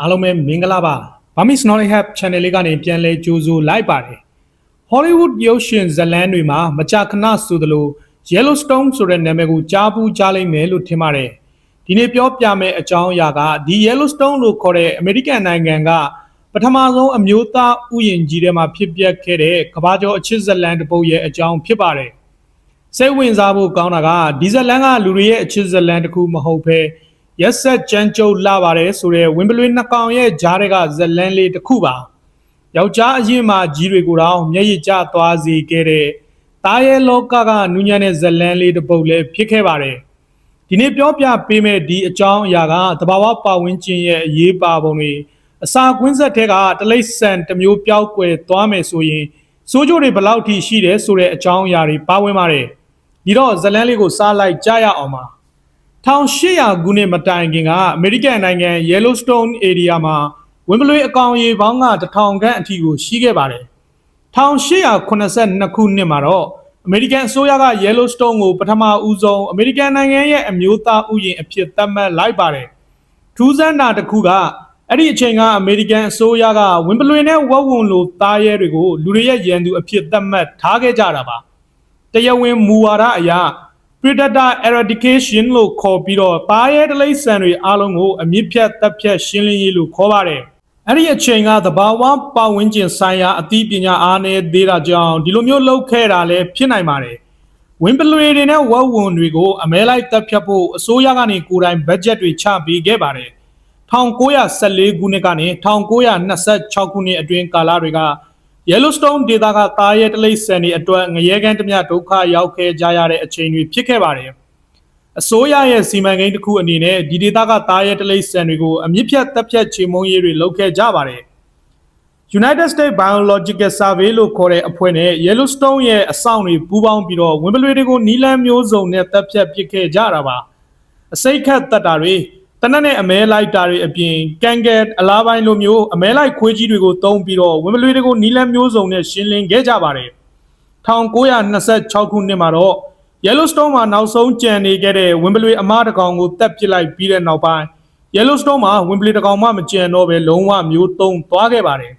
အားလုံးပဲမင်္ဂလာပါ Bamis Knowledge Hub Channel လေးကနေပြန်လဲကြိုးဆိုလိုက်ပါတယ် Hollywood ရုပ်ရှင်ဇာတ်လမ်းတွေမှာမကြာခဏဆိုသလို Yellowstone ဆိုတဲ့နာမည်ကိုကြားပူးကြားလိမ့်မယ်လို့ထင်ပါတယ်ဒီနေ့ပြောပြမယ့်အကြောင်းအရာကဒီ Yellowstone လို့ခေါ်တဲ့အမေရိကန်နိုင်ငံကပထမဆုံးအမျိုးသားဥယျာဉ်ကြီးထဲမှာဖြစ်ပျက်ခဲ့တဲ့ကမ္ဘာကျော်အချစ်ဇာတ်လမ်းတစ်ပုဒ်ရဲ့အကြောင်းဖြစ်ပါတယ်စိတ်ဝင်စားဖို့ကောင်းတာကဒီဇာတ်လမ်းကလူတွေရဲ့အချစ်ဇာတ်လမ်းတစ်ခုမဟုတ်ဘဲ ရက်ဆက်ကြမ်းကြုတ်လာပါတယ်ဆိုတဲ့ဝင်းပလွေနှစ်ကောင်ရဲ့ဂျားတွေကဇလန်းလေးတစ်ခုပါယောက်ျားအရင်မှကြီးတွေကိုတော့မျက်ရည်ကျသွားစေခဲ့တဲ့တားရဲ့လောကကနူးညံ့တဲ့ဇလန်းလေးတစ်ပုဒ်လည်းဖြစ်ခဲ့ပါတယ်ဒီနေ့ပြောပြပေးမယ့်ဒီအကြောင်းအရာကတဘာဝပတ်ဝန်းကျင်ရဲ့အရေးပါပုံတွေအစာကွင်းဆက်ထဲကတလိษဆန်တစ်မျိုးပျောက်ကွယ်သွားမယ်ဆိုရင်စိုးကြိုတွေဘယ်လောက်ထိရှိတယ်ဆိုတဲ့အကြောင်းအရာတွေပါဝင်ပါတယ်ဒီတော့ဇလန်းလေးကိုစားလိုက်ကြရအောင်ပါ 1800ခုနှစ်မတိုင်ခင်ကအမေရိကန်နိုင်ငံ Yellowstone area မှာဝင်းပလွေအကောင်ရေပေါင်းက1000ခန့်အထိကိုရှိခဲ့ပါတယ်1882ခုနှစ်မှာတော့အမေရိကန်အစိုးရက Yellowstone ကိုပထမဦးဆုံးအမေရိကန်နိုင်ငံရဲ့အမျိုးသားဥယျာဉ်အဖြစ်သတ်မှတ်လိုက်ပါတယ်ထူးဆန်းတာတစ်ခုကအဲ့ဒီအချိန်ကအမေရိကန်အစိုးရကဝင်းပလွေနဲ့ဝက်ဝွန်လိုသားရဲတွေကိုလူတွေရဲ့ရန်သူအဖြစ်သတ်မှတ်ထားခဲ့ကြတာပါတရားဝင်မူဝါဒအရ predator eradication လို့ခေါ်ပြီးတော့သားရဲတလိษံတွေအားလုံးကိုအမြင့်ဖြတ်တပ်ဖြတ်ရှင်းလင်းရေးလို့ခေါ်ပါတယ်။အဲ့ဒီအချိန်ကသဘာဝပတ်ဝန်းကျင်ဆိုင်ရာအသိပညာအားနည်းသေးတာကြောင့်ဒီလိုမျိုးလုပ်ခဲ့တာလည်းဖြစ်နိုင်ပါတယ်။ဝင်းပလွေတွေနဲ့ဝက်ဝွန်တွေကိုအမဲလိုက်တပ်ဖြတ်ဖို့အစိုးရကနေကိုယ်တိုင်ဘတ်ဂျက်တွေချပေးခဲ့ပါတယ်။1914ခုနှစ်ကနေ1926ခုနှစ်အတွင်းကာလတွေက Yellowstone ဒေသကသားရဲတလိษံတွေအတွက်ငရဲကန်းတမျှဒုက္ခရောက်ခဲ့ကြရတဲ့အချိန်တွေဖြစ်ခဲ့ပါတယ်။အစိုးရရဲ့စီမံကိန်းတစ်ခုအနေနဲ့ဒီဒေသကသားရဲတလိษံတွေကိုအမြင့်ဖြတ်တပ်ဖြတ်ချေမှုန်းရေးတွေလုပ်ခဲ့ကြပါတယ်။ United States Biological Survey လို့ခေါ်တဲ့အဖွဲ့နဲ့ Yellowstone ရဲ့အဆောင်တွေပူးပေါင်းပြီးတော့ဝင်ပလွေတွေကိုနီလန်းမျိုးစုံနဲ့တပ်ဖြတ်ပစ်ခဲ့ကြတာပါ။အစိတ်ခတ်တပ်တာတွေ တနက်နဲ့အမဲလိုက်တာတွေအပြင်ကန်ကယ်အလားပိုင်းလိုမျိုးအမဲလိုက်ခွေးကြီးတွေကိုတုံးပြီးတော့ဝင်းမလွေတွေကိုနီလန်းမျိုးစုံနဲ့ရှင်းလင်းခဲ့ကြပါတယ်1926ခုနှစ်မှာတော့ Yellowstone မှာနောက်ဆုံးကြံနေခဲ့တဲ့ဝင်းပလွေအမားတကောင်ကိုတပ်ပစ်လိုက်ပြီးတဲ့နောက်ပိုင်း Yellowstone မှာဝင်းပလွေတကောင်မှမကြံတော့ပဲလုံးဝမျိုးတုံးသွားခဲ့ပါတယ်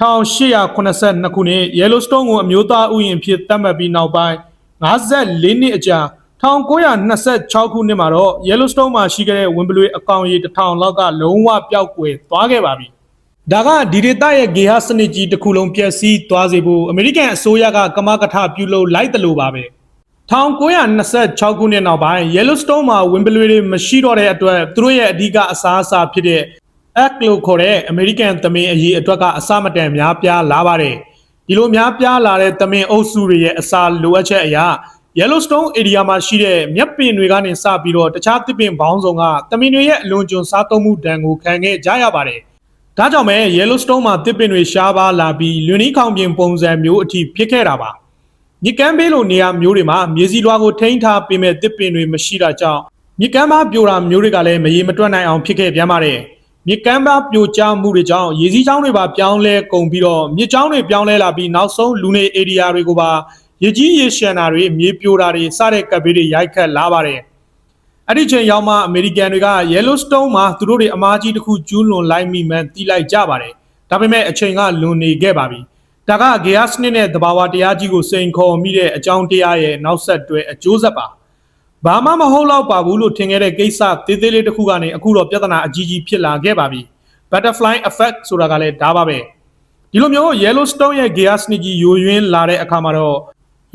1882ခုနှစ် Yellowstone ကိုအမျိုးသားဥယျာဉ်ဖြစ်သတ်မှတ်ပြီးနောက်ပိုင်း54နှစ်အကြာ 1926ခုနှစ်မှာတော့ Yellowstone မှာရှိခဲ့တဲ့ဝင်းပလွေအကောင်ရေ1000လောက်ကလုံးဝပျောက်ကွယ်သွားခဲ့ပါပြီ။ဒါကဒီဒေသရဲ့ဂေဟစနစ်ကြီးတစ်ခုလုံးပျက်စီးသွားစေဖို့အမေရိကန်အစိုးရကကမကထပြုလုပ်လိုက်တယ်လို့ပါပဲ။1926ခုနှစ်နောက်ပိုင်း Yellowstone မှာဝင်းပလွေတွေမရှိတော့တဲ့အတွက်သူတို့ရဲ့အဓိကအစားအစာဖြစ်တဲ့ egg လို့ခေါ်တဲ့အမေရိကန်သမင်အရေးအတွက်ကအစမတန်များပြားလာပါတယ်။ဒီလိုများပြားလာတဲ့သမင်အုပ်စုတွေရဲ့အစာလိုအပ်ချက်အရာ Yellowstone area မှာရှိတဲ့မြက်ပင်တွေကနေစပြီးတော့တခြားသစ်ပင်ပေါင်းစုံကသမင်တွေရဲ့အလွန်ကျွံစားသုံးမှုဒဏ်ကိုခံခဲ့ကြရပါတယ်။ဒါကြောင့်ပဲ Yellowstone မှာသစ်ပင်တွေရှားပါလာပြီးလွန်နီးခေါင်ပြင်ပုံစံမျိုးအထိဖြစ်ခဲ့တာပါ။မြစ်ကမ်းဘေးလိုနေရာမျိုးတွေမှာမြေစီလွာကိုထိန်းထားပေးမဲ့သစ်ပင်တွေမရှိတာကြောင့်မြစ်ကမ်းပါပြိုတာမျိုးတွေကလည်းမရေမတွက်နိုင်အောင်ဖြစ်ခဲ့ပြန်ပါတယ်။မြစ်ကမ်းပါပြိုကျမှုတွေကြောင့်ရေစီးချောင်းတွေပါပြောင်းလဲကုန်ပြီးတော့မြစ်ချောင်းတွေပြောင်းလဲလာပြီးနောက်ဆုံးလူနေ area တွေကိုပါ ရေကြီးရေရှမ်းတာတွေမြေပြိုတာတွေစတဲ့ကပ်ဘေးတွေရိုက်ခတ်လာပါတယ်အဲ့ဒီချိန်ရောက်မှအမေရိကန်တွေက Yellowstone မှာသူတို့တွေအမားကြီးတစ်ခုကျူးလွန်လိုက်မိမှန်းသိလိုက်ကြပါတယ်ဒါပေမဲ့အချိန်ကလွန်နေခဲ့ပါပြီဒါကဂေယစနစ်နဲ့တဘာဝတရားကြီးကိုစိန်ခေါ်မိတဲ့အကြောင်းတရားရဲ့နောက်ဆက်တွဲအကျိုးဆက်ပါဘာမှမဟုတ်တော့ပါဘူးလို့ထင်ခဲ့တဲ့ကိစ္စသေးသေးလေးတစ်ခုကနေအခုတော့ပြဿနာအကြီးကြီးဖြစ်လာခဲ့ပါပြီ butterfly effect ဆိုတာကလည်းဒါပါပဲဒီလိုမျိုး Yellowstone ရဲ့ gas နစ်ကြီးယိုယွင်းလာတဲ့အခါမှာတော့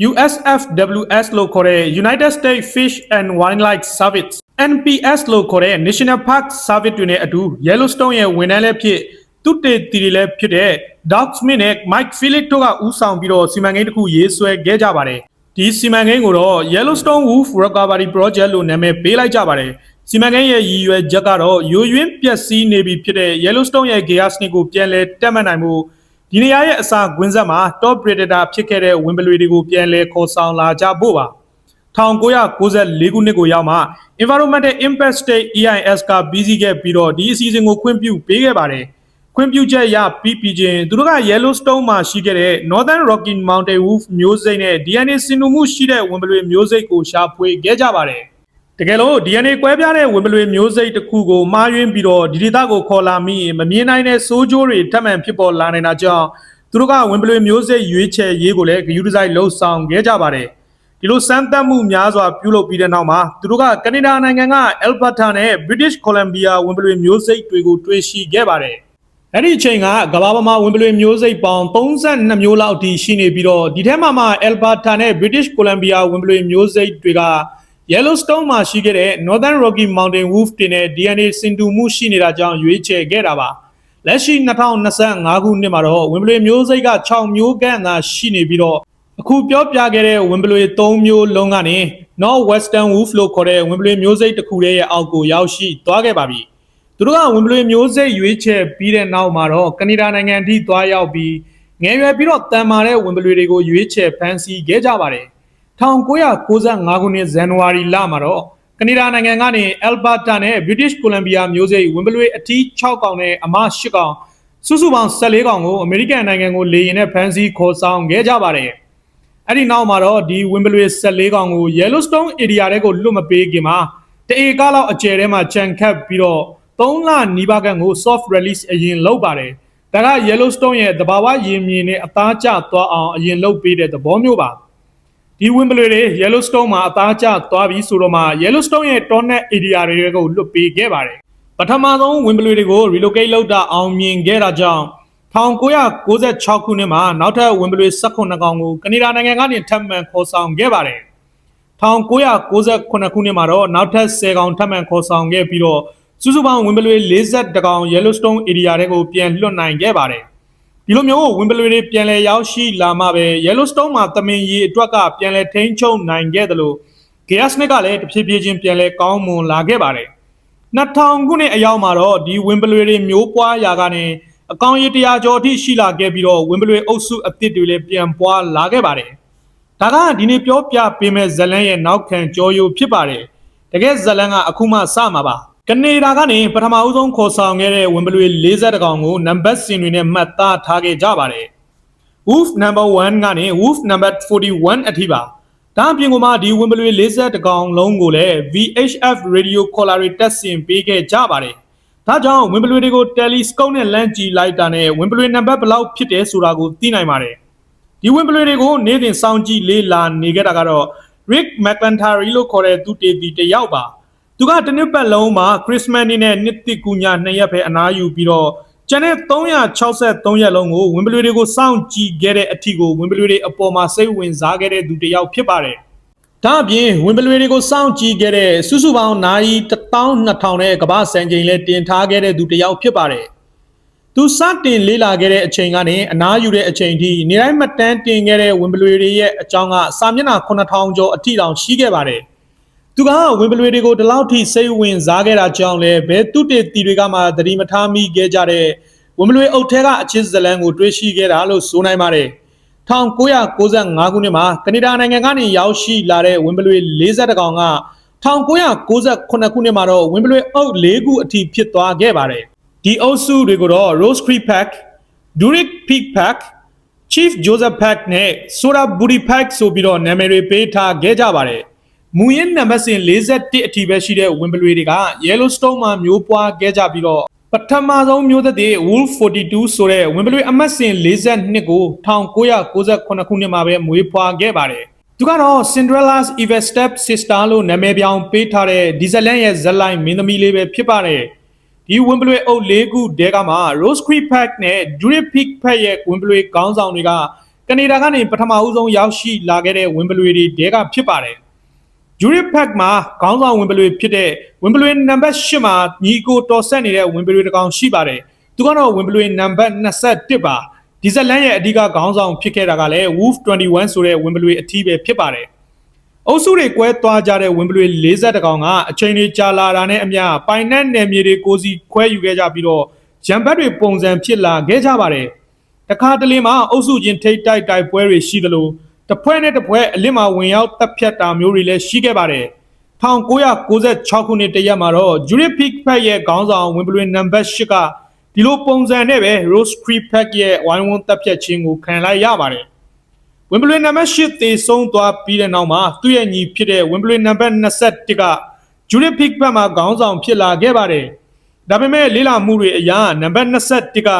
USFWS လို့ခေါ်တဲ့ United States Fish and Wildlife Service NPS လို့ခေါ်တဲ့ National Park Service တွေနဲ့အတူ Yellowstone ရဲ့ဝန်ထမ်းလည်းဖြစ်သူတေတီတွေလည်းဖြစ်တဲ့ Doug Smith နဲ့ Mike Phillips တို့ကဦးဆောင်ပြီးတော့စီမံကိန်းတစ်ခုရေးဆွဲခဲ့ကြပါတယ်ဒီစီမံကိန်းကိုတော့ Yellowstone Wolf Recovery Project လို့နာမည်ပေးလိုက်ကြပါတယ်စီမံကိန်းရဲ့ရည်ရွယ်ချက်ကတော့ယိုယွင်းပျက်စီးနေပြီဖြစ်တဲ့ Yellowstone ရဲ့ gas နစ်ကိုပြန်လည်တက်မှတ်နိုင်မှု ဒီနေရာရဲ့အစာကွင်းဆက်မှာ top predator ဖြစ်ခဲ့တဲ့ဝင်ပလွေတွေကိုပြန်လည်ခေါ်ဆောင်လာကြဖို့ပါ1994ခုနှစ်ကိုရောက်မှ Environmental Impact State EIS ကပြီးစီးခဲ့ပြီးတော့ဒီအစီအစဉ်ကိုခွင့်ပြုပေးခဲ့ပါတယ်ခွင့်ပြုချက်ရပြီးပြီးချင်းသူတို့က Yellowstone မှာရှိခဲ့တဲ့ Northern Rocky Mountain Wolf မျိုးစိတ်နဲ့ DNA စင်တူမှုရှိတဲ့ဝင်ပလွေမျိုးစိတ်ကိုရှာဖွေခဲ့ကြပါတယ် တတကယ်လို့ DNA ကွဲပြားတဲ့ဝင်ပလွေမျိုးစိတ်တစ်ခုကိုမှားယွင်းပြီးတော့ဒီဒေသကိုခေါ်လာမိရင်မမြင်နိုင်တဲ့စိုးကျိုးတွေထပ်မံဖြစ်ပေါ်လာနေတာကြောင့်သူတို့ကဝင်ပလွေမျိုးစိတ်ရွေးချယ်ရေးကိုလည်းဂရုတစိုက်လှုပ်ဆောင်ခဲ့ကြပါတယ်ဒီလိုစမ်းသပ်မှုများစွာပြုလုပ်ပြီးတဲ့နောက်မှာသူတို့ကကနေဒါနိုင်ငံက Alberta နဲ့ British Columbia ဝင်ပလွေမျိုးစိတ်တွေကိုတွေ့ရှိခဲ့ပါတယ်အဲ့ဒီအချိန်ကကမ္ဘာပေါ်မှာဝင်ပလွေမျိုးစိတ်ပေါင်း32မျိုးလောက်အထိရှိနေပြီးတော့ဒီထဲမှာမှ Alberta နဲ့ British Columbia ဝင်ပလွေမျိုးစိတ်တွေက Yellowstone မှာရှိခဲ့တဲ့ Northern Rocky Mountain Wolf တွေနဲ့ DNA စင်တူမှုရှိနေတာကြောင့်ရွေးချယ်ခဲ့တာပါလက်ရှိ2025ခုနှစ်မှာတော့ဝင်ပလွေမျိုးစိတ်က6မျိုးခန့်သာရှိနေပြီးတော့အခုပြောပြခဲ့တဲ့ဝင်ပလွေ3မျိုးလုံးကနေ Northwestern Wolf လို့ခေါ်တဲ့ဝင်ပလွေမျိုးစိတ်တစ်ခုရဲ့အောက်ကိုရောက်ရှိသွားခဲ့ပါပြီသူတို့ကဝင်ပလွေမျိုးစိတ်ရွေးချယ်ပြီးတဲ့နောက်မှာတော့ကနေဒါနိုင်ငံထိသွားရောက်ပြီးငယ်ရွယ်ပြီးတော့တန်မာတဲ့ဝင်ပလွေတွေကိုရွေးချယ်ဖန်ဆီးခဲ့ကြပါတယ် 1995ခုနှစ်ဇန်နဝါရီလမှာတော့ကနေဒါနိုင်ငံကနေအယ်ဘာတာနဲ့ British Columbia မျိုးစိတ်ဝင်ပလွေအထီး6ကောင်နဲ့အမ8ကောင်စုစုပေါင်း14ကောင်ကိုအမေရိကန်နိုင်ငံကိုလေယာဉ်နဲ့ဖမ်းဆီးခေါ်ဆောင်ခဲ့ကြပါတယ်။အဲ့ဒီနောက်မှာတော့ဒီဝင်ပလွေ14ကောင်ကို Yellowstone area တဲကိုလွတ်မပေးခင်မှာတအေကားလောက်အကျယ်ထဲမှာခြံခတ်ပြီးတော့3လနီးပါးကန်ကို soft release အရင်လုပ်ပါတယ်။ဒါက Yellowstone ရဲ့တဘာဝရေမြေနဲ့အသားကျသွားအောင်အရင်လုပ်ပေးတဲ့သဘောမျိုးပါ။ ဒီဝင်းပလွေတွေ Yellowstone မှာအသားကျသွားပြီဆိုတော့မှ Yellowstone ရဲ့ Tornet area တွေကိုလွတ်ပေးခဲ့ပါတယ်ပထမဆုံးဝင်းပလွေတွေကို relocate လုပ်တာအောင်မြင်ခဲ့တာကြောင့်1996ခုနှစ်မှာနောက်ထပ်ဝင်းပလွေ18ကောင်ကိုကနေဒါနိုင်ငံကနေထပ်မံခေါ်ဆောင်ခဲ့ပါတယ်1998ခုနှစ်မှာတော့နောက်ထပ်10ကောင်ထပ်မံခေါ်ဆောင်ခဲ့ပြီးတော့စုစုပေါင်းဝင်းပလွေ42ကောင် Yellowstone area တွေကိုပြန်လွှတ်နိုင်ခဲ့ပါတယ် ဒီလိုမျိုးဝင်ပလွေတွေပြန်လဲရောက်ရှိလာမှပဲ Yellowstone မှာသမင်ရီအတွက်ကပြန်လဲထိန်းချုပ်နိုင်ခဲ့တယ်လို့ Gas ကလည်းတဖြည်းဖြည်းချင်းပြန်လဲကောင်းမွန်လာခဲ့ပါတယ်2000ခုနှစ်အရောက်မှာတော့ဒီဝင်ပလွေတွေမျိုးပွားရာကနေအကောင်ရတရားကျော်အထိရှိလာခဲ့ပြီးတော့ဝင်ပလွေအုပ်စုအသစ်တွေလည်းပြန်ပွားလာခဲ့ပါတယ်ဒါကဒီနေ့ပြောပြပေးမဲ့ဇလန်းရဲ့နောက်ခံကြောယိုဖြစ်ပါတယ်တကယ်ဇလန်းကအခုမှစမှာပါ ကနေဒါကနေပထမဦးဆုံးခေါ်ဆောင်ခဲ့တဲ့ဝင်ပလွေ40ကောင်ကိုနံပါတ်စင်တွေနဲ့မှတ်သားထားခဲ့ကြပါတယ်။ Wolf number 1ကနေ Wolf number 41အထိပါ။ဒါအပြင်ကမှဒီဝင်ပလွေ40ကောင်လုံးကိုလည်း VHF radio collar တွေတက်ဆင်ပေးခဲ့ကြပါတယ်။ဒါကြောင့်ဝင်ပလွေတွေကို telescope နဲ့လမ်းကြည့်လိုက်တာနဲ့ဝင်ပလွေနံပါတ်ဘယ်လောက်ဖြစ်တယ်ဆိုတာကိုသိနိုင်ပါတယ်။ဒီဝင်ပလွေတွေကိုနေ့စဉ်စောင့်ကြည့်လေးလာနေကြတာကတော့ Rick McIntyre လို့ခေါ်တဲ့သူတေတီတယောက်ပါ။ သူကတစ်နှစ်ပတ်လုံးမှာခရစ်စမတ်နေ့နဲ့နှစ်သစ်ကူညနှစ်ရက်ပဲအနားယူပြီးတော့ကျန်တဲ့363ရက်လုံးကိုဝင်ပလွေတွေကိုစောင့်ကြည့်ခဲ့တဲ့အထီကိုဝင်ပလွေတွေအပေါ်မှာစိတ်ဝင်စားခဲ့တဲ့သူတစ်ယောက်ဖြစ်ပါတယ်။ဒါအပြင်ဝင်ပလွေတွေကိုစောင့်ကြည့်ခဲ့တဲ့စုစုပေါင်းနိုင်12000နဲ့ကမ္ဘာစံချိန်လဲတင်ထားခဲ့တဲ့သူတစ်ယောက်ဖြစ်ပါတယ်။သူစတင်လေးလာခဲ့တဲ့အချိန်ကနေအနားယူတဲ့အချိန်ထိနေတိုင်းမတန်းတင်ခဲ့တဲ့ဝင်ပလွေတွေရဲ့အကြောင်းကစာမျက်နှာ9000ကျော်အထိတောင်ရှိခဲ့ပါတယ်။ သူကဝင်ပလွေတွေကိုဒီလောက်ထိစိတ်ဝင်စားခဲ့တာကြောင့်လဲဘဲသူတေတီတွေကမှသတိမထားမိခဲ့ကြတဲ့ဝင်ပလွေအုပ်ထဲကအချစ်ဇလန်ကိုတွေ့ရှိခဲ့တာလို့ဆိုနိုင်ပါတယ်1995ခုနှစ်မှာကနေဒါနိုင်ငံကနေရောက်ရှိလာတဲ့ဝင်ပလွေ40ကောင်က1998ခုနှစ်မှာတော့ဝင်ပလွေအုပ်၄ခုအထိဖြစ်သွားခဲ့ပါတယ်ဒီအုပ်စုတွေကိုတော့ Rose Creek Pack, Durick Peak Pack, Chief Joseph Pack နဲ့ Soda Booty Pack ဆိုပြီးတော့နာမည်တွေပေးထားခဲ့ကြပါတယ် မူရင်းနံပါတ်စဉ်41အထိပဲရှိတဲ့ဝင်ပလွေတွေက Yellowstone မှာမျိုးပွားခဲ့ကြပြီးတော့ပထမဆုံးမျိုးသက်တွေ Wolf 42ဆိုတဲ့ဝင်ပလွေအမတ်စဉ်42ကို1998ခုနှစ်မှာပဲမွေးဖွားခဲ့ပါတယ်။သူကတော့ Cinderella's Evil Step Sister လို့နာမည်ပြောင်းပေးထားတဲ့ဒီဇလန်ရဲ့ဇက်လိုင်းမင်းသမီးလေးပဲဖြစ်ပါတယ်။ဒီဝင်ပလွေအုပ်၄ခုတဲကမှာ Rose Creek Pack နဲ့ Drury Peak Pack ရဲ့ဝင်ပလွေခေါင်းဆောင်တွေကကနေဒါကနေပထမဦးဆုံးရောက်ရှိလာခဲ့တဲ့ဝင်ပလွေတွေတဲကဖြစ်ပါတယ်။ Jurip Pack မှာခေါင်းဆောင်ဝင်ပလွေဖြစ်တဲ့ဝင်ပလွေနံပါတ်8မှာညီကိုတော်ဆက်နေတဲ့ဝင်ပလွေတစ်ကောင်ရှိပါတယ်။သူကတော့ဝင်ပလွေနံပါတ်21ပါ။ဒီဇက်လန်ရဲ့အဓိကခေါင်းဆောင်ဖြစ်ခဲ့တာကလည်း Wolf 21ဆိုတဲ့ဝင်ပလွေအထီးပဲဖြစ်ပါတယ်။အုပ်စုတွေကွဲသွားကြတဲ့ဝင်ပလွေ40ကောင်ကအချိန်တွေကြာလာတာနဲ့အမျှပိုင်နက်နယ်မြေတွေကိုစီခွဲယူခဲ့ကြပြီးတော့ဂျမ်ဘတ်တွေပုံစံဖြစ်လာခဲ့ကြပါတယ်။တခါတလေမှာအုပ်စုချင်းထိတ်တိုက်တိုက်ပွဲတွေရှိသလို တစ်ဖွဲ့နဲ့တစ်ဖွဲ့အလစ်မှာဝင်ရောက်တပ်ဖြတ်တာမျိုးတွေလည်းရှိခဲ့ပါတယ်1996ခုနှစ်တရက်မှာတော့ Jurip Peak Pack ရဲ့ခေါင်းဆောင်ဝင်ပလွင်နံပါတ်8ကဒီလိုပုံစံနဲ့ပဲ Rose Creek Pack ရဲ့ဝိုင်းဝန်းတပ်ဖြတ်ခြင်းကိုခံလိုက်ရပါတယ်ဝင်ပလွင်နံပါတ်8သေဆုံးသွားပြီးတဲ့နောက်မှာသူ့ရဲ့ညီဖြစ်တဲ့ဝင်ပလွင်နံပါတ်21က Judith Peak ဘက်မှခေါင်းဆောင်ဖြစ်လာခဲ့ပါတယ်ဒါပေမဲ့လေးလာမှုတွေအရာနံပါတ်21က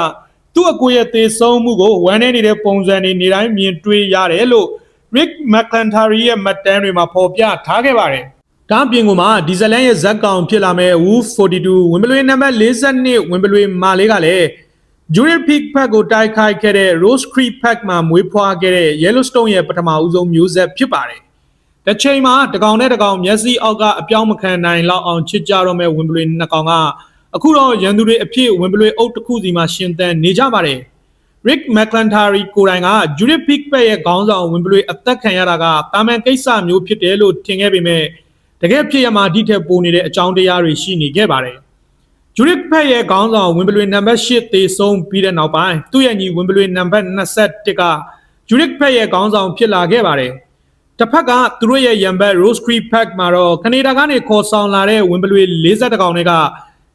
သူ့အကိုရဲ့သေဆုံးမှုကိုဝမ်းနေနေတဲ့ပုံစံတွေနေတိုင်းမြင်တွေ့ရတယ်လို့ Rick McClantary ရဲ့မှတ်တမ်းတွေမှာဖော်ပြထားခဲ့ပါတယ်။ဒါအပြင်ကမှဒီဇလန်ရဲ့ဇက်ကောင်ဖြစ်လာမဲ့ Wolf 42ဝင်ပလွေနံပါတ်42ဝင်ပလွေမာလေးကလည်း Juril Peak Park ကိုတိုက်ခိုက်ခဲ့တဲ့ Rose Creek Park မှာမွေးဖွားခဲ့တဲ့ Yellowstone ရဲ့ပထမဦးဆုံးမျိုးဆက်ဖြစ်ပါတယ်။တစ်ချိန်မှာတကောင်နဲ့တကောင်မျက်စိအောက်ကအပြောင်းမခံနိုင်လောက်အောင်ချစ်ကြတော့မဲ့ဝင်ပလွေနှစ်ကောင်ကအခုတော့ရန်သူတွေအဖြစ်ဝင်ပလွေအုပ်တစ်ခုစီမှာရှင်သန်နေကြပါတယ်။ Rick McClantary ကိုယ်တိုင်က Judith Pickford ရဲ့ခေါင်းဆောင်ဝင်ပလွေအသက်ခံရတာကတာမန်ကိစ္စမျိုးဖြစ်တယ်လို့ထင်ခဲ့ပေမဲ့တကယ်ဖြစ်ရမှာဒီထက်ပိုနေတဲ့အကြောင်းတရားတွေရှိနေခဲ့ပါတယ်။ Judith Pickford ရဲ့ခေါင်းဆောင်ဝင်ပလွေနံပါတ်8သေဆုံးပြီးတဲ့နောက်ပိုင်းသူ့ရဲ့ညီဝင်ပလွေနံပါတ်21က Judith Pickford ရဲ့ခေါင်းဆောင်ဖြစ်လာခဲ့ပါတယ်။တစ်ဖက်ကသူတို့ရဲ့ရန်ဘတ် Rose Creek Park မှာတော့ကနေဒါကနေခေါ်ဆောင်လာတဲ့ဝင်ပလွေ40ကောင်တွေက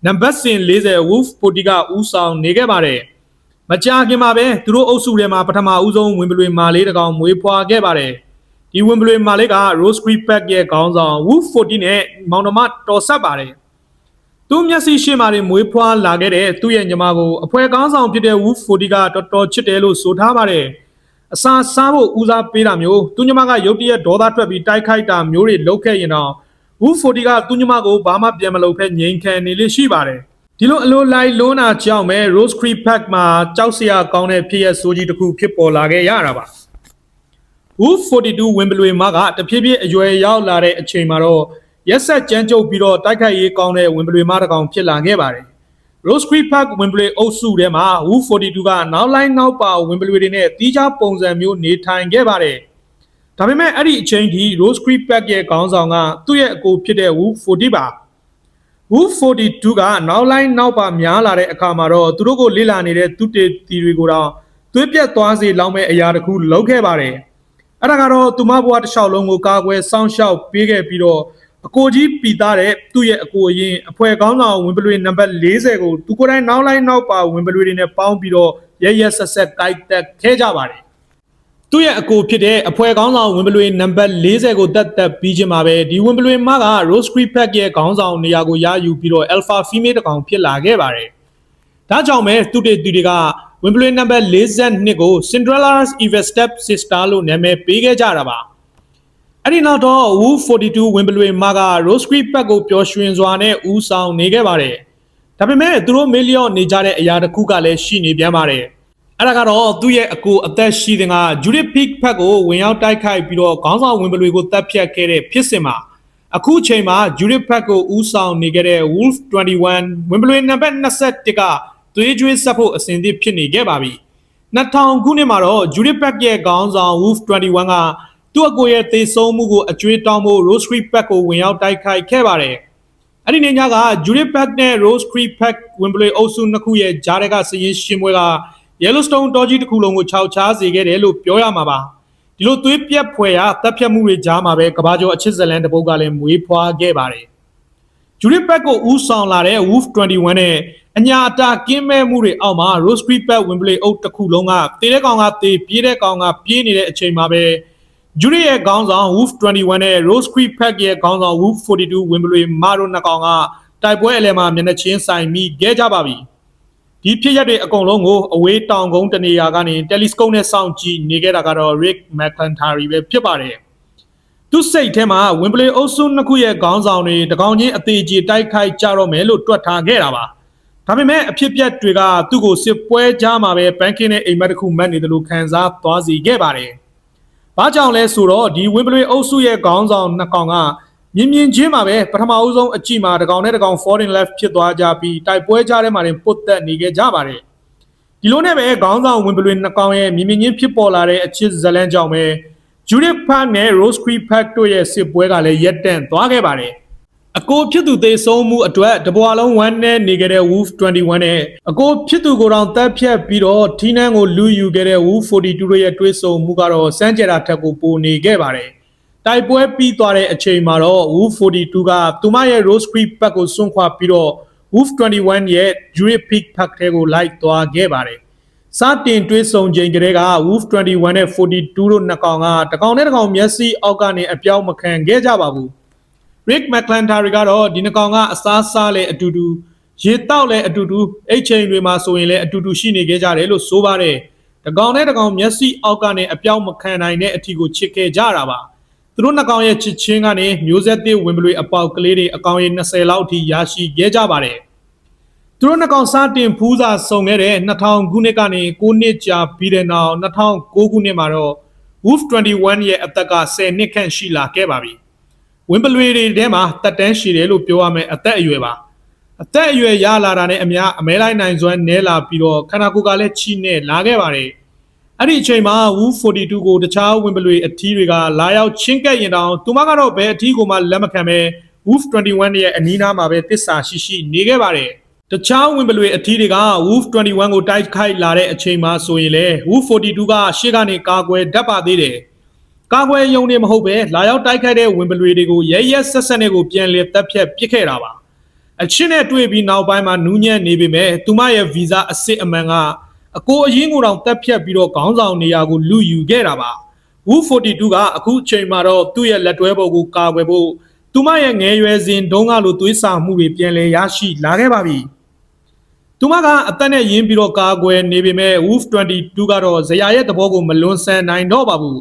နံပါတ်စဉ်40 Wolf 40ကဦးဆောင်နေခဲ့ပါတယ်။ မကြာခင်မှာပဲသူတို့အုပ်စုထဲမှာပထမဦးဆုံးဝင်ပလွေမာလေးတစ်ကောင်မွေးဖွားခဲ့ပါတယ်။ဒီဝင်ပလွေမာလေးက Rose Creek Park ရဲ့ခေါင်းဆောင် Wolf 40နဲ့မောင်နှမတော်ဆက်ပါတယ်။သူမျက်စိရှေ့မှာနေမွေးဖွားလာခဲ့တဲ့သူ့ရဲ့ညီမကိုအဖွဲကောင်းဆောင်ဖြစ်တဲ့ Wolf 40ကတော်တော်ချစ်တယ်လို့ဆိုထားပါတယ်။အစာစားဖို့ဦးစားပေးတာမျိုးသူညီမကရုတ်တရက်ဒေါသထွက်ပြီးတိုက်ခိုက်တာမျိုးတွေလုပ်ခဲ့ရင်တော့ Wu 40ကသူ့ညီမကိုဘာမှပြန်မလုပ်ဖက်ငြိမ်ခံနေလိရှိပါတယ် ဒီလိုအလိုလိုက်လွန်းတာကြောင့်ပဲ Rose Creek Park မှာကြောက်စရာကောင်းတဲ့ဖြစ်ရဆိုးကြီးတစ်ခုဖြစ်ပေါ်လာခဲ့ရတာပါ Wu 42 Wimbledon မှာကတဖြည်းဖြည်းအရွယ်ရောက်လာတဲ့အချိန်မှာတော့ရက်ဆက်ကြမ်းကြုတ်ပြီးတော့တိုက်ခိုက်ရေးကောင်းတဲ့ Wimbledon မှာတစ်ကောင်ဖြစ်လာခဲ့ပါတယ် Rose Creek Park Wimbledon အုပ်စုထဲမှာ Wu 42 ကနောက်လိုက်နောက်ပါ Wimbledon တွေနဲ့တီးခြားပုံစံမျိုးနေထိုင်ခဲ့ပါတယ်ဒါပေမဲ့အဲ့ဒီအချိန်ထိ Rose Creek Park ရဲ့ခေါင်းဆောင်ကသူ့ရဲ့အကိုဖြစ်တဲ့ Wu 40 ပါ Wu 42ကနောက်လိုက်နောက်ပါများလာတဲ့အခါမှာတော့သူတို့ကိုလေ့လာနေတဲ့သူတေတီတွေကိုတော့သွေးပြက်သွားစေလောက်မဲ့အရာတစ်ခုလုပ်ခဲ့ပါတယ်အဲ့ဒါကတော့သူမဘွားတစ်လျှောက်လုံးကိုကာကွယ်စောင့်ရှောက်ပေးခဲ့ပြီးတော့အကိုကြီးပီသားတဲ့သူ့ရဲ့အကိုအရင်အဖွဲကောင်းဆောင်ဝင်ပလွေနံပါတ်40ကိုသူကိုယ်တိုင်နောက်လိုက်နောက်ပါဝင်ပလွေတွေနဲ့ပေါင်းပြီးတော့ရဲရဲဆက်ဆက်တိုက်တက်ခဲ့ကြပါတယ် သူ့ရဲ့အကိုဖြစ်တဲ့အဖွဲကောင်းဆောင်ဝင်ပလွေနံပါတ်40ကိုတက်တက်ပြီးချင်းမှာပဲဒီဝင်ပလွေမက Rose Creek Pack ရဲ့ခေါင်းဆောင်နေရာကိုရယူပြီးတော့ Alpha Female တကောင်ဖြစ်လာခဲ့ပါတယ်။ဒါကြောင့်ပဲသူတေသူတွေကဝင်ပလွေနံပါတ်42ကို Cinderella's Evil Step Sister လို့နာမည်ပေးခဲ့ကြတာပါ။အဲ့ဒီနောက်တော့ Wu 42ဝင်ပလွေမက Rose Creek Pack ကိုပျော်ရွှင်စွာနဲ့ဦးဆောင်နေခဲ့ပါတယ်။ဒါပေမဲ့သူတို့မေလျော့နေကြတဲ့အရာတစ်ခုကလည်းရှိနေပြန်ပါတယ်။ အဲ့ဒါကတော့သူ့ရဲ့အကိုအသက်ရှိတဲ့က Judith Peak ဖက်ကိုဝင်ရောက်တိုက်ခိုက်ပြီးတော့ခေါင်းဆောင်ဝင်ပလွေကိုတပ်ဖြတ်ခဲ့တဲ့ဖြစ်စဉ်မှာအခုချိန်မှာ Judith Peak ကိုဦးဆောင်နေခဲ့တဲ့ Wolf 21ဝင်ပလွေနံပါတ်21ကသွေးကြွေးဆက်ဖို့အစဉ်သင့်ဖြစ်နေခဲ့ပါပြီ2000ခုနှစ်မှာတော့ Judith Peak ရဲ့ခေါင်းဆောင် Wolf 21ကသူ့အကိုရဲ့သေဆုံးမှုကိုအကျွေးတောင်းဖို့ Rose Creek Pack ကိုဝင်ရောက်တိုက်ခိုက်ခဲ့ပါတယ်အဲ့ဒီနေ့ညက Judith Pack နဲ့ Rose Creek Pack ဝင်ပလွေအုပ်စုနှစ်ခုရဲ့ဂျားတွေကစည်ရင်ရှင်ပွဲက Yellowstone တောကြီးတစ်ခုလုံးကိုခြောက်ချားစေခဲ့တယ်လို့ပြောရမှာပါဒီလိုသွေးပြက်ဖွယ်ရာတပ်ဖြတ်မှုတွေကြားမှာပဲကဘာကျော်အချစ်ဇလန်တပုတ်ကလည်းမွေးဖွားခဲ့ပါတယ်ဂျူရစ်ဘက်ကိုဦးဆောင်လာတဲ့ Wolf 21နဲ့အညာအတာကင်းမဲ့မှုတွေအောက်မှာ Rose Creek Pet Wembley အုပ်တစ်ခုလုံးကတေးတဲ့ကောင်ကတေးပြေးတဲ့ကောင်ကပြေးနေတဲ့အချိန်မှာပဲဂျူရီရဲ့ခေါင်းဆောင် Wolf 21နဲ့ Rose Creek Pack ရဲ့ခေါင်းဆောင် Wolf 42 Wembley မာတို့နှစ်ကောင်ကတိုက်ပွဲအလဲမှာမျက်နှာချင်းဆိုင်မိခဲ့ကြပါပြီ။ ဒီဖြစ်ရက်တွေအကုန်လုံးကိုအဝေးတောင်ကုန်းတနေရာကနေတယ်လီစကုပ်နဲ့စောင့်ကြည့်နေခဲ့တာကတော့ Rick McClantary ပဲဖြစ်ပါတယ်သူစိတ်ထဲမှာဝင်ပလေအုပ်စုနှစ်ခုရဲ့ခေါင်းဆောင်တွေတကောင်ချင်းအသေးကြီးတိုက်ခိုက်ကြတော့မယ်လို့တွက်ထားခဲ့တာပါဒါပေမဲ့အဖြစ်ပြက်တွေကသူ့ကိုစစ်ပွဲကြားမှာပဲဘန်ကင်နဲ့အိမ်မက်တစ်ခုမှတ်နေတယ်လို့ခံစားသွားစီခဲ့ပါတယ်။ဘာကြောင့်လဲဆိုတော့ဒီဝင်ပလေအုပ်စုရဲ့ခေါင်းဆောင်နှစ်ကောင်က မြင်မြင်ချင်းမှာပဲပထမအဆုံးအကြည့်မှာတကောင်နဲ့တကောင် foreign left ဖြစ်သွားကြပြီးတိုက်ပွဲကြားထဲမှာတင်ပုတ်သက်နေခဲ့ကြပါတယ်ဒီလိုနဲ့ပဲခေါင်းဆောင်ဝင်ပလွင်နှစ်ကောင်ရဲ့မြင်မြင်ချင်းဖြစ်ပေါ်လာတဲ့အချစ်ဇလန်းကြောင့်ပဲ Judith Park နဲ့ Rose Creek Park တို့ရဲ့စစ်ပွဲကလည်းရက်တန့်သွားခဲ့ပါတယ်အကိုဖြစ်သူသေဆုံးမှုအတွက်တပွားလုံးဝမ်းနဲ့နေခဲ့တဲ့ Wolf 21နဲ့အကိုဖြစ်သူကိုယ်တော်တပ်ဖြတ်ပြီးတော့ထီးနှန်းကိုလူယူခဲ့တဲ့ Wolf 42တို့ရဲ့တွေးဆုံမှုကတော့စမ်းကြတာထက်ကိုပိုနေခဲ့ပါတယ် တိုက်ပွဲပြီးသွားတဲ့အချိန်မှာတော့ Wolf 42ကသူမရဲ့ Rose Creek Park ကိုစွန့်ခွာပြီးတော့ Wolf 21ရဲ့ Jurek Peak Park ထဲကိုလိုက်သွားခဲ့ပါတယ်စတင်တွေးဆုံချိန်ကလေးက Wolf 21နဲ့42တို့နှစ်ကောင်ကတကောင်နဲ့တကောင်မျက်စိအောက်ကနေအပြောင်းမခံခဲ့ကြပါဘူး Rick McClantary ကတော့ဒီနှကောင်ကအစားစားလဲအတူတူရေတောက်လဲအတူတူအဲ့ချိန်တွေမှာဆိုရင်လဲအတူတူရှိနေခဲ့ကြတယ်လို့ဆိုပါတယ်တကောင်နဲ့တကောင်မျက်စိအောက်ကနေအပြောင်းမခံနိုင်တဲ့အထီကိုချစ်ခဲ့ကြတာပါ သူတို့နှကောင်ရဲ့ချစ်ချင်းကနေမျိုးဆက်သစ်ဝင်ပလွေအပေါက်ကလေးတွေအကောင်ရေ20လောက်အထိရရှိခဲ့ကြပါတယ်သူတို့နှကောင်စတင်ဖူးစာစုံခဲ့တဲ့2000ခုနှစ်ကနေ9နှစ်ကြာပြီးတဲ့နောက်2009ခုနှစ်မှာတော့ Wolf 21ရဲ့အသက်က10နှစ်ခန့်ရှိလာခဲ့ပါပြီ။ဝင်းပလွေတွေထဲမှာတက်တန်းရှိတယ်လို့ပြောရမယ်အသက်အရွယ်ပါ။အသက်အရွယ်ရလာတာနဲ့အများအမဲလိုက်နိုင်စွမ်းနဲလာပြီးတော့ခန္ဓာကိုယ်ကလည်းချိနဲ့လာခဲ့ပါတယ်။ အဲ့ဒီအချိန်မှာ Wolf 42ကိုတခြားဝင်းပလွေအထီးတွေကလာရောက်ချင်းကပ်ရင်တောင်သူမကတော့ဘယ်အထီးကိုမှလက်မခံပဲ Wolf 21ရဲ့အနီးနားမှာပဲတစ္ဆာရှိရှိနေခဲ့ပါတယ်။တခြားဝင်ပလွေအထီးတွေက Wolf 21ကိုတိုက်ခိုက်လာတဲ့အချိန်မှာဆိုရင်လေ Wolf 42ကရှေ့ကနေကာကွယ်တတ်ပါသေးတယ်။ကာကွယ်ယုံနေမဟုတ်ပဲလာရောက်တိုက်ခိုက်တဲ့ဝင်ပလွေတွေကိုရဲရဲဆက်ဆက်နဲ့ကိုပြန်လေတက်ဖြတ်ပစ်ခဲ့တာပါ။အချင်းနဲ့တွေ့ပြီးနောက်ပိုင်းမှာနူးညံ့နေပေမဲ့သူမရဲ့ဗီဇအစ်စ်အမှန်က အကိုအရင်ကိုတောင်တက်ဖြတ်ပြီးတော့ခေါင်းဆောင်နေရာကိုလူယူခဲ့တာပါ။ Wolf 42 ကအခုအချိန်မှာတော့သူ့ရဲ့လက်တွဲပေါ်ကိုကာကွယ်ဖို့သူမရဲ့ငယ်ရွယ်စဉ်တုန်းကလိုသွေးစာမှုတွေပြန်လည်ရရှိလာခဲ့ပါပြီ။သူမကအသက်နဲ့ရင်းပြီးတော့ကာကွယ်နေပေမဲ့ Wolf 22ကတော့ဇရာရဲ့သဘောကိုမလွန်ဆန်နိုင်တော့ပါဘူး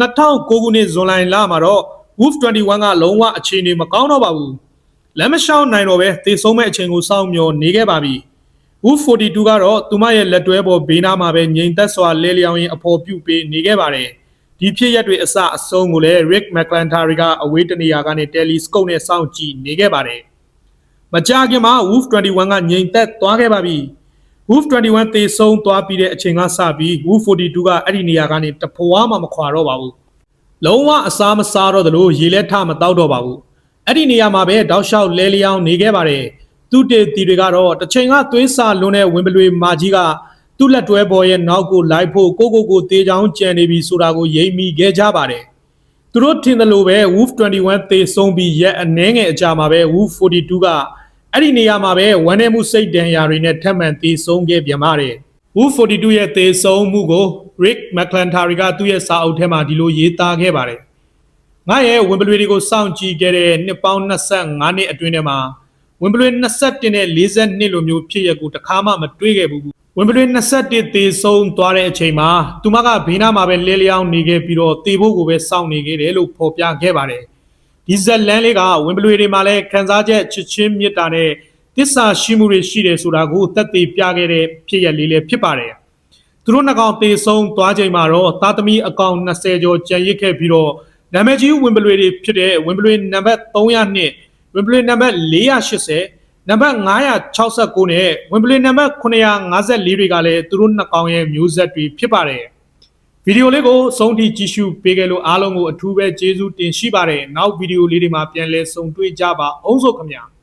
2009ခုနှစ်ဇွန်လလမှာတော့ Wolf 21ကလုံးဝအခြေအနေမကောင်းတော့ပါဘူးလက်မလျှောက်နိုင်တော့ပဲသေဆုံးမဲ့အချိန်ကိုစောင့်မျှော်နေခဲ့ပါပြီ Wolf 42ကတော့သူမရဲ့လက်တွဲပေါ်ဘေးနားမှာပဲငြိမ်သက်စွာလဲလျောင်းရင်အဖော်ပြုတ်ပေးနေခဲ့ပါတယ်ဒီဖြစ်ရက်တွေအစအဆုံးကိုလည်း Rick McClantary ကအဝေးတနေရာကနေ telescope နဲ့စောင့်ကြည့်နေခဲ့ပါတယ်မကြာခင်မှာ Wolf 21ကငြိမ်သက်သွားခဲ့ပါပြီ။ Wolf 21တေဆုံးသွားပြီးတဲ့အချိန်ကစပြီး Wolf 42ကအဲ့ဒီနေရာကနေတဖွာမှမခွာတော့ပါဘူး။လုံးဝအစားမစားတော့သလိုရေလက်ထမတောက်တော့ပါဘူး။အဲ့ဒီနေရာမှာပဲတောက်လျှောက်လဲလျောင်းနေခဲ့ပါတယ်။ သူတေတီတွေကတော့တစ်ချိန်ကသွေးစာလွန်တဲ့ဝင်ပလွေမာကြီးကသူ့လက်တွဲပေါ်ရဲ့နောက်ကိုလိုက်ဖို့ကိုကိုကိုတေးချောင်းကြံနေပြီဆိုတာကိုရိပ်မိခဲ့ကြပါတယ်။သူတို့ထင်တယ်လို့ပဲ Wolf 21သေဆုံးပြီးရက်အနည်းငယ်အကြာမှာပဲ Wolf 42ကအဲ့ဒီနေရာမှာပဲဝမ်းနေမှုစိတ်ဒဏ်ရာတွေနဲ့ထပ်မံသေဆုံးခဲ့ပြန်ပါတယ်။ Wolf 42ရဲ့သေဆုံးမှုကို Rick McClantary ကသူ့ရဲ့စာအုပ်ထဲမှာဒီလိုရေးသားခဲ့ပါတယ်။ငါရဲ့ဝင်ပလွေတွေကိုစောင့်ကြည့်ခဲ့တဲ့နှစ်ပေါင်း25နှစ်အတွင်းထဲမှာ ဝင်ပလွေ21နဲ့42လိုမျိုးဖြစ်ရက်ကိုတစ်ခါမှမတွေ့ခဲ့ဘူး။ဝင်ပလွေ21သေဆုံးသွားတဲ့အချိန်မှာသူမကဘေးနားမှာပဲလဲလျောင်းနေခဲ့ပြီးတော့တေဖို့ကိုပဲစောင့်နေခဲ့တယ်လို့ဖော်ပြခဲ့ပါတယ်။ဒီဇက်လန်လေးကဝင်ပလွေတွေမှာလည်းခန်းစားချက်ချစ်ချင်းမြတ်တာနဲ့တစ္ဆာရှိမှုတွေရှိတယ်ဆိုတာကိုသက်သေပြခဲ့တဲ့ဖြစ်ရက်လေးလည်းဖြစ်ပါတယ်။သူတို့နှစ်ကောင်တေဆုံးသွားချိန်မှာတော့သားသမီးအကောင်20ကျော်ကြံရစ်ခဲ့ပြီးတော့နာမည်ကြီးဝင်ပလွေတွေဖြစ်တဲ့ဝင်ပလွေနံပါတ်302 ဝင်ပလွေနံပါတ်480နံပါတ်969နဲ့ဝင်ပလွေနံပါတ်954တွေကလည်းသူတို့နှစ်ကောင်ရဲ့မျိုးဆက်တွေဖြစ်ပါတယ်။ဗီဒီယိုလေးကိုဆုံးထိကြည့်ရှုပေးခဲ့လို့အားလုံးကိုအထူးပဲကျေးဇူးတင်ရှိပါတယ်။နောက်ဗီဒီယိုလေးတွေမှာပြန်လည်ဆုံတွေ့ကြပါအောင်စို့ခင်ဗျာ။